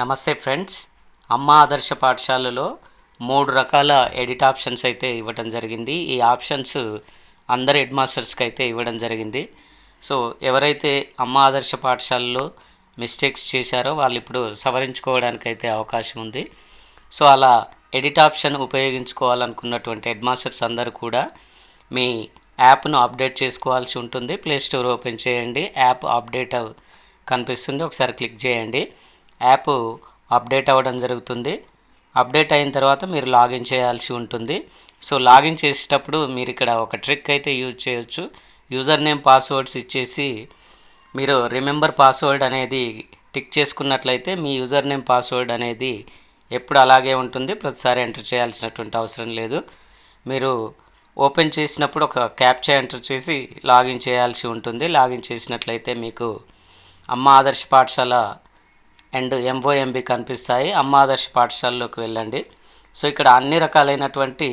నమస్తే ఫ్రెండ్స్. అమ్మ ఆదర్శ పాఠశాలలో మూడు రకాల ఎడిట్ ఆప్షన్స్ అయితే ఇవ్వడం జరిగింది. ఈ ఆప్షన్స్ అందరు హెడ్ మాస్టర్స్కి అయితే ఇవ్వడం జరిగింది. సో ఎవరైతే అమ్మ ఆదర్శ పాఠశాలలో మిస్టేక్స్ చేశారో వాళ్ళు ఇప్పుడు సవరించుకోవడానికి అయితే అవకాశం ఉంది. సో అలా ఎడిట్ ఆప్షన్ ఉపయోగించుకోవాలనుకున్నటువంటి హెడ్ మాస్టర్స్ అందరూ కూడా మీ యాప్ను అప్డేట్ చేసుకోవాల్సి ఉంటుంది. ప్లే స్టోర్ ఓపెన్ చేయండి. యాప్ అప్డేట్ కనిపిస్తుంది. ఒకసారి క్లిక్ చేయండి. యాప్ అప్డేట్ అవ్వడం జరుగుతుంది. అప్డేట్ అయిన తర్వాత మీరు లాగిన్ చేయాల్సి ఉంటుంది. సో లాగిన్ చేసేటప్పుడు మీరు ఇక్కడ ఒక ట్రిక్ అయితే యూజ్ చేయొచ్చు. యూజర్ నేమ్ పాస్వర్డ్స్ ఇచ్చేసి మీరు రిమెంబర్ పాస్వర్డ్ అనేది టిక్ చేసుకున్నట్లయితే మీ యూజర్ నేమ్ పాస్వర్డ్ అనేది ఎప్పుడు అలాగే ఉంటుంది. ప్రతిసారి ఎంటర్ చేయాల్సినటువంటి అవసరం లేదు. మీరు ఓపెన్ చేసినప్పుడు ఒక క్యాప్చా ఎంటర్ చేసి లాగిన్ చేయాల్సి ఉంటుంది. లాగిన్ చేసినట్లయితే మీకు అమ్మ ఆదర్శ పాఠశాల అండ్ ఎంఓఎంబి కనిపిస్తాయి. అమ్మ ఆదర్శ పాఠశాలలోకి వెళ్ళండి. సో ఇక్కడ అన్ని రకాలైనటువంటి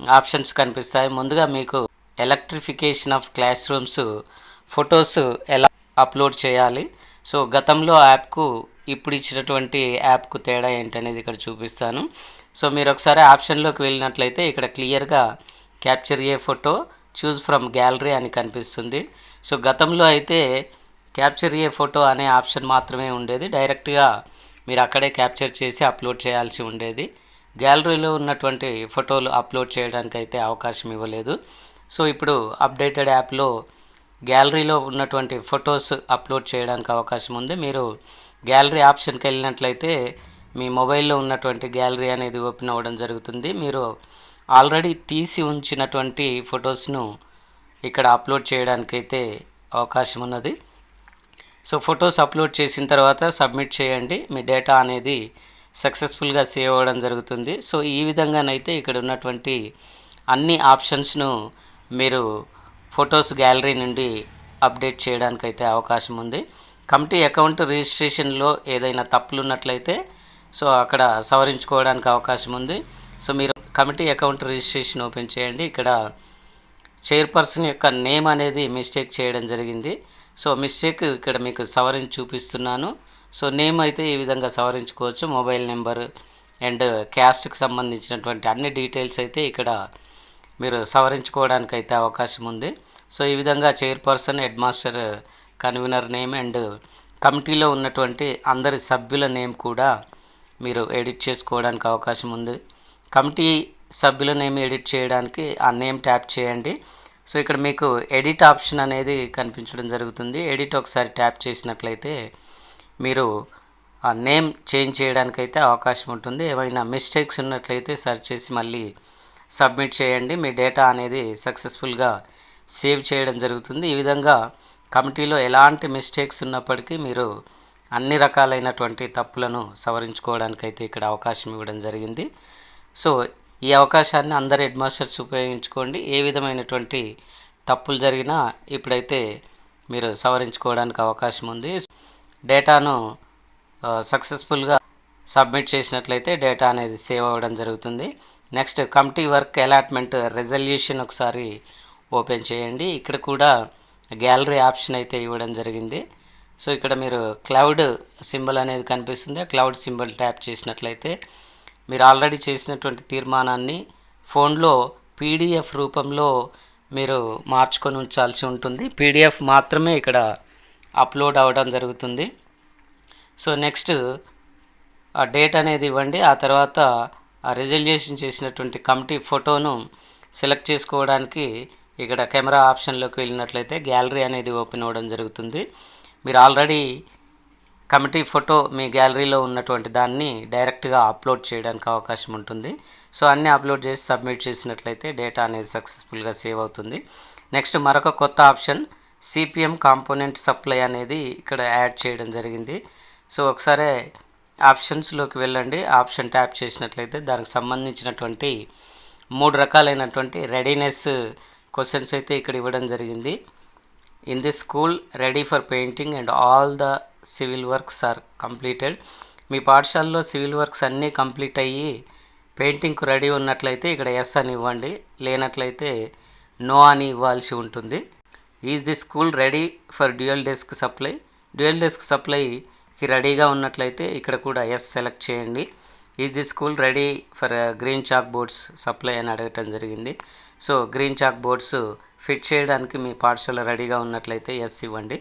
ఆప్షన్స్ కనిపిస్తాయి. ముందుగా మీకు electrification of class rooms photos ఎలా అప్లోడ్ చేయాలి? సో గతంలో యాప్కు ఇప్పుడు ఇచ్చినటువంటి యాప్కు తేడా ఏంటనేది ఇక్కడ చూపిస్తాను. సో మీరు ఒకసారి ఆప్షన్లోకి వెళ్ళినట్లయితే ఇక్కడ క్లియర్గా capture a photo choose from gallery అని కనిపిస్తుంది. సో గతంలో అయితే క్యాప్చర్ ఏ ఫోటో అనే ఆప్షన్ మాత్రమే ఉండేది. డైరెక్ట్గా మీరు అక్కడే క్యాప్చర్ చేసి అప్లోడ్ చేయాల్సి ఉండేది. గ్యాలరీలో ఉన్నటువంటి ఫోటోలు అప్లోడ్ చేయడానికి అయితే అవకాశం ఇవ్వలేదు. సో ఇప్పుడు అప్డేటెడ్ యాప్లో గ్యాలరీలో ఉన్నటువంటి ఫొటోస్ అప్లోడ్ చేయడానికి అవకాశం ఉంది. మీరు గ్యాలరీ ఆప్షన్కి వెళ్ళినట్లయితే మీ మొబైల్లో ఉన్నటువంటి గ్యాలరీ అనేది ఓపెన్ అవ్వడం జరుగుతుంది. మీరు ఆల్రెడీ తీసి ఉంచినటువంటి ఫొటోస్ను ఇక్కడ అప్లోడ్ చేయడానికైతే అవకాశం ఉన్నది. సో ఫొటోస్ అప్లోడ్ చేసిన తర్వాత సబ్మిట్ చేయండి. మీ డేటా అనేది సక్సెస్ఫుల్గా సేవ్ అవ్వడం జరుగుతుంది. సో ఈ విధంగానైతే ఇక్కడ ఉన్నటువంటి అన్ని ఆప్షన్స్ను మీరు ఫొటోస్ గ్యాలరీ నుండి అప్డేట్ చేయడానికి అయితే అవకాశం ఉంది. కమిటీ అకౌంట్ రిజిస్ట్రేషన్లో ఏదైనా తప్పులు ఉన్నట్లయితే సో అక్కడ సవరించుకోవడానికి అవకాశం ఉంది. సో మీరు కమిటీ అకౌంట్ రిజిస్ట్రేషన్ ఓపెన్ చేయండి. ఇక్కడ చైర్పర్సన్ యొక్క నేమ్ అనేది మిస్టేక్ చేయడం జరిగింది. సో మిస్టేక్ ఇక్కడ మీకు సవరించి చూపిస్తున్నాను. సో నేమ్ అయితే ఈ విధంగా సవరించుకోవచ్చు. మొబైల్ నెంబర్ అండ్ క్యాస్ట్కి సంబంధించినటువంటి అన్ని డీటెయిల్స్ అయితే ఇక్కడ మీరు సవరించుకోవడానికి అయితే అవకాశం ఉంది. సో ఈ విధంగా chairperson head master convener name and కమిటీలో ఉన్నటువంటి అందరి సభ్యుల నేమ్ కూడా మీరు ఎడిట్ చేసుకోవడానికి అవకాశం ఉంది. కమిటీ సభ్యుల నేమ్ ఎడిట్ చేయడానికి ఆ నేమ్ ట్యాప్ చేయండి. సో ఇక్కడ మీకు ఎడిట్ ఆప్షన్ అనేది కనిపించడం జరుగుతుంది. ఎడిట్ ఒకసారి ట్యాప్ చేసినట్లయితే మీరు ఆ నేమ్ చేంజ్ చేయడానికైతే అవకాశం ఉంటుంది. ఏమైనా మిస్టేక్స్ ఉన్నట్లయితే సెర్చ్ చేసి మళ్ళీ సబ్మిట్ చేయండి. మీ డేటా అనేది సక్సెస్ఫుల్గా సేవ్ చేయడం జరుగుతుంది. ఈ విధంగా కమిటీలో ఎలాంటి మిస్టేక్స్ ఉన్నప్పటికీ మీరు అన్ని రకాలైనటువంటి తప్పులను సవరించుకోవడానికైతే ఇక్కడ అవకాశం ఇవ్వడం జరిగింది. సో ఈ అవకాశాన్ని అందరు హెడ్ మాస్టర్స్ ఉపయోగించుకోండి. ఏ విధమైనటువంటి తప్పులు జరిగినా ఇప్పుడైతే మీరు సవరించుకోవడానికి అవకాశం ఉంది. డేటాను సక్సెస్ఫుల్గా సబ్మిట్ చేసినట్లయితే డేటా అనేది సేవ్ అవ్వడం జరుగుతుంది. Next committee work allotment resolution ఒకసారి ఓపెన్ చేయండి. ఇక్కడ కూడా గ్యాలరీ ఆప్షన్ అయితే ఇవ్వడం జరిగింది. సో ఇక్కడ మీరు క్లౌడ్ సింబల్ అనేది కనిపిస్తుంది. ఆ క్లౌడ్ సింబల్ ట్యాప్ చేసినట్లయితే మీరు ఆల్రెడీ చేసినటువంటి తీర్మానాన్ని ఫోన్లో పీడిఎఫ్ రూపంలో మీరు మార్చుకొని ఉంచాల్సి ఉంటుంది. పీడిఎఫ్ మాత్రమే ఇక్కడ అప్లోడ్ అవ్వడం జరుగుతుంది. సో నెక్స్ట్ ఆ డేట్ అనేది ఇవ్వండి. ఆ తర్వాత ఆ రిజల్యూషన్ చేసినటువంటి కమిటీ ఫోటోను సెలెక్ట్ చేసుకోవడానికి ఇక్కడ కెమెరా ఆప్షన్లోకి వెళ్ళినట్లయితే గ్యాలరీ అనేది ఓపెన్ అవ్వడం జరుగుతుంది. మీరు ఆల్రెడీ కమిటీ ఫోటో మీ గ్యాలరీలో ఉన్నటువంటి దాన్ని డైరెక్ట్గా అప్లోడ్ చేయడానికి అవకాశం ఉంటుంది. సో అన్నీ అప్లోడ్ చేసి సబ్మిట్ చేసినట్లయితే డేటా అనేది సక్సెస్ఫుల్గా సేవ్ అవుతుంది. నెక్స్ట్ మరొక కొత్త ఆప్షన్ సిపిఎం కాంపోనెంట్ సప్లై అనేది ఇక్కడ యాడ్ చేయడం జరిగింది. సో ఒకసారి ఆప్షన్స్లోకి వెళ్ళండి. ఆప్షన్ ట్యాప్ చేసినట్లయితే దానికి సంబంధించినటువంటి మూడు రకాలైనటువంటి రెడీనెస్ క్వశ్చన్స్ అయితే ఇక్కడ ఇవ్వడం జరిగింది. In this school ready for painting and all the civil works are completed మీ పాఠశాలలో సివిల్ వర్క్స్ అన్నీ కంప్లీట్ అయ్యి పెయింటింగ్కు రెడీ ఉన్నట్లయితే ఇక్కడ ఎస్ అని ఇవ్వండి. లేనట్లయితే నో అని ఇవ్వాల్సి ఉంటుంది. Is the school ready for dual desk supply dual desk సప్లైకి రెడీగా ఉన్నట్లయితే ఇక్కడ కూడా ఎస్ సెలెక్ట్ చేయండి. Is the school ready for green chalkboards supply అని అడగటం జరిగింది. So green chalk boards fit చేయడానికి మీ పాఠశాల రెడీగా ఉన్నట్లయితే ఎస్ ఇవ్వండి.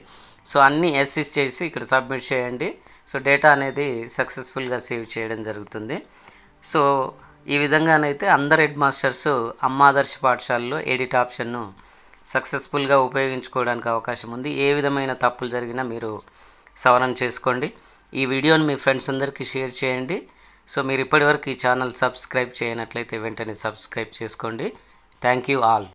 సో అన్నీ ఎస్సీస్ చేసి ఇక్కడ సబ్మిట్ చేయండి. సో డేటా అనేది సక్సెస్ఫుల్గా సేవ్ చేయడం జరుగుతుంది. సో ఈ విధంగానైతే అందరు హెడ్ మాస్టర్స్ అమ్మాదర్శ పాఠశాలలో ఎడిట్ ఆప్షన్ను సక్సెస్ఫుల్గా ఉపయోగించుకోవడానికి అవకాశం ఉంది. ఏ విధమైన తప్పులు జరిగినా మీరు సవరణ చేసుకోండి. ఈ వీడియోని మీ ఫ్రెండ్స్ అందరికీ షేర్ చేయండి. సో మీరు ఇప్పటివరకు ఈ ఛానల్ సబ్స్క్రైబ్ చేయనట్లయితే వెంటనే సబ్స్క్రైబ్ చేసుకోండి. Thank you all